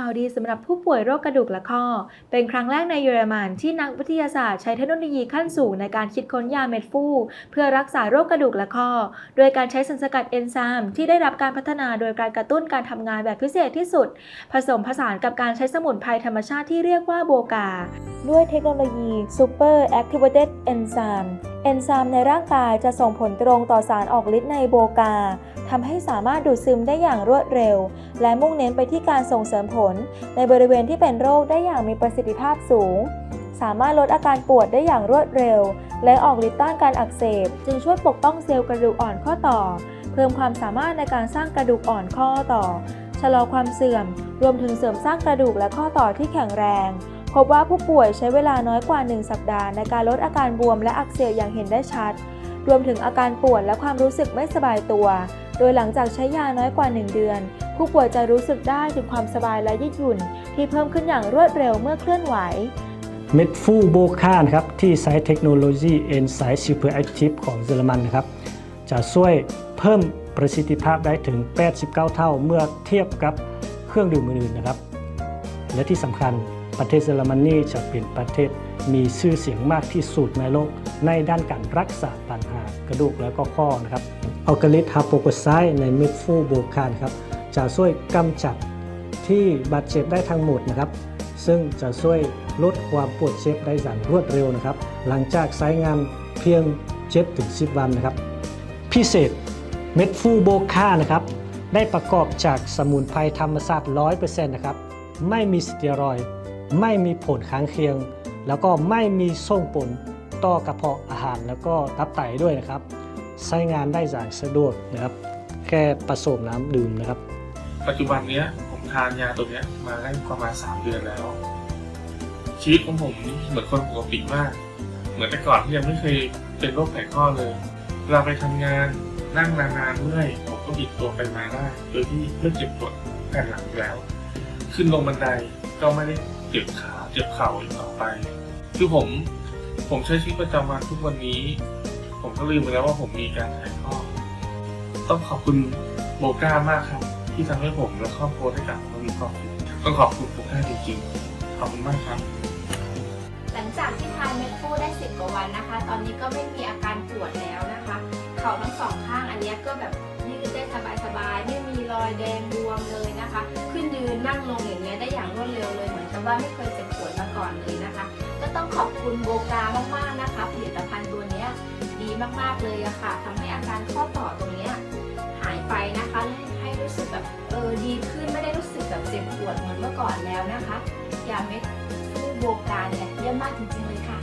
ข่าวดีสำหรับผู้ป่วยโรคกระดูกและข้อ เป็นครั้งแรกในเยอรมันที่นักวิทยาศาสตร์ใช้เทคโนโลยีขั้นสูงในการคิดค้นยาเม็ดฟูเพื่อรักษาโรคกระดูกและข้อ โดยการใช้สารสกัดเอนไซม์ที่ได้รับการพัฒนาโดยการกระตุ้นการทำงานแบบพิเศษที่สุด ผสมผสานกับการใช้สมุนไพรธรรมชาติที่เรียกว่าโบกา ด้วยเทคโนโลยี Super Activated Enzyme เอนไซม์ในร่างกายจะส่งผลตรงต่อสารออกฤทธิ์ในโบกาทำให้สามารถดูดซึมได้อย่างรวดเร็ว และมุ่งเน้นไปที่การส่งเสริมผล ในบริเวณที่เป็นโรคได้อย่างมีประสิทธิภาพสูง สามารถลดอาการปวดได้อย่างรวดเร็ว และออกฤทธิ์ต้านการอักเสบ จึงช่วยปกป้องเซลล์กระดูกอ่อนข้อต่อ เพิ่มความสามารถในการสร้างกระดูกอ่อนข้อต่อ ชะลอความเสื่อม รวมถึงเสริมสร้างกระดูกและข้อต่อที่แข็งแรง พบว่าผู้ป่วยใช้เวลาน้อยกว่า 1 สัปดาห์ ในการลดอาการบวมและอักเสบอย่างเห็นได้ชัด รวมถึงอาการปวดและความรู้สึกไม่สบายตัว โดยหลังจากใช้ยาน้อยกว่า 1 เดือน ผู้ป่วยจะรู้สึกได้ถึงความสบายและยืดหยุ่น ที่เพิ่มขึ้นอย่างรวดเร็วเมื่อเคลื่อนไหว เม็ดฟูโบคานครับที่ใช้เทคโนโลยี Enzyme Super Active ของเยอรมันนะครับจะช่วยเพิ่มประสิทธิภาพได้ถึง 89 เท่าเมื่อเทียบกับเครื่องดื่มอื่นๆนะครับ และที่สำคัญ ประเทศเยอรมนีจะเป็นประเทศมีชื่อเสียงมากที่สุดในโลก ในด้านการรักษาปัญหากระดูกและก็ข้อนะครับอัลกาลิทฮาโปโกไซในเม็ดฟูโบคานครับจะช่วยกำจัดที่บาดเจ็บได้ทั้งหมดนะครับ ซึ่งจะช่วยลดความปวดเจ็บได้อย่างรวดเร็วนะครับ หลังจากใช้งานเพียง7ถึง10วันนะครับ พิเศษเม็ดฟูโบคานะครับ ได้ประกอบจากสมุนไพรธรรมชาติ100%นะครับ ไม่มีสเตียรอยด์ ไม่มีผลข้างเคียง แล้วก็ไม่มีส่งผลต่อกระเพาะอาหารแล้วก็ตับไตด้วยนะครับ ใช้งานได้อย่างสะดวกนะครับ แค่ผสมน้ำดื่มนะครับ ปัจจุบันเนี้ยผมทานยาตัวเนี้ยมาได้ประมาณสามเดือนแล้ว ชีวิตของผมเหมือนคนปกติมาก เหมือนแต่ก่อนที่ยังไม่เคยเป็นโรคแผลข้อเลยเวลาไปทำงานนั่งนานๆเมื่อยผมก็บิดตัวไปมาได้โดยที่ไม่เจ็บปวดแผ่นหลังอยู่แล้ว ขึ้นลงบันไดก็ไม่ได้ เจ็บขาเจ็บเข่าอีกต่อไป คือผมผมใช้ชีวิตประจำวันทุกวันนี้ ผมก็ลืมไปแล้วว่าผมมีการแผลข้อต้องขอบคุณโบก้ามากครับ ที่ทำให้ผมและครอบครัวได้กลับมามีความสุขต้องขอบคุณโบก้าจริงๆขอบคุณมากครับ หลังจากที่ทานเม็ดฟูได้สิบกว่าวันนะคะ ตอนนี้ก็ไม่มีอาการปวดแล้วนะคะ เข่าทั้งสองข้างอันนี้ก็แบบยืดได้สบายๆไม่มีรอยแดงบวมเลยนะคะ นั่งลงอย่างเงี้ยได้อย่างรวดเร็วเลยเหมือนกับว่าไม่เคยเจ็บปวดมาก่อนเลยนะคะ ก็ต้องขอบคุณโบกามากๆนะคะ ผลิตภัณฑ์ตัวเนี้ยดีมากๆเลยอะค่ะทำให้อาการข้อต่อตรงเนี้ยหายไปนะคะให้รู้สึกแบบเออดีขึ้นไม่ได้รู้สึกแบบเจ็บปวดเหมือนเมื่อก่อนแล้วนะคะยาเม็ดฟูโบกาเนี่ยเยี่ยมมากจริงๆเลยค่ะ